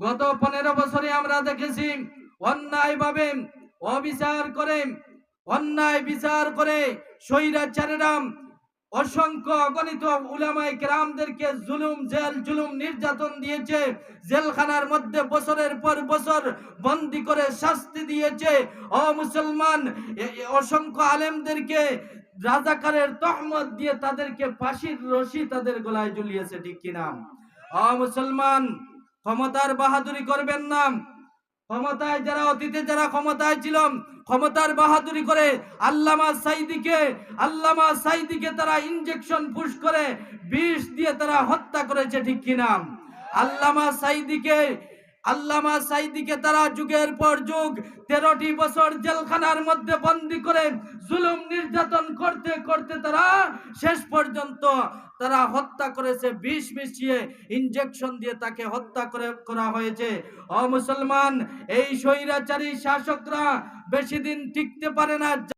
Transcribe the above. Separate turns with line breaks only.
গত পনেরো বছরে আমরা দেখেছি, অন্যায় ভাবে অবিচার করে, অন্যায় বিচার করে স্বৈরাচারেরা অসংখ্য অগণিত উলামায়ে কেরামদেরকে জুলুম, জেল, জুলুম নির্যাতন দিয়েছে, জেলখানার মধ্যে বছরের পর বছর বন্দি করে শাস্তি দিয়েছে। ও মুসলমান অসংখ্য আলেমদেরকে রাজাকারের তহমত দিয়ে তাদেরকে ফাঁসির রশি তাদের গলায় ঝুলিয়েছে, ঠিক কিনা? ও মুসলমান ক্ষমতার বাহাদুরি করবেন না। ক্ষমতায় যারা অতীতে যারা ক্ষমতায় ছিল ক্ষমতার বাহাদুরি করে আল্লামা সাইদিকে আল্লামা সাইদিকে তারা ইনজেকশন পুশ করে, বিষ দিয়ে তারা হত্যা করেছে ঠিক কিনা। আল্লামা সাইদিকে আল্লামা সাইদিকে তারা যুগের পর যুগ তেরোটি বছর জেলখানার মধ্যে বন্দি করে জুলুম নির্যাতন করতে করতে তারা শেষ পর্যন্ত তারা হত্যা করেছে, বিষ মিশিয়ে ইনজেকশন দিয়ে তাকে হত্যা করে, করা হয়েছে। অ মুসলমান, এই স্বৈরাচারী শাসকরা বেশি দিন টিকতে পারে না।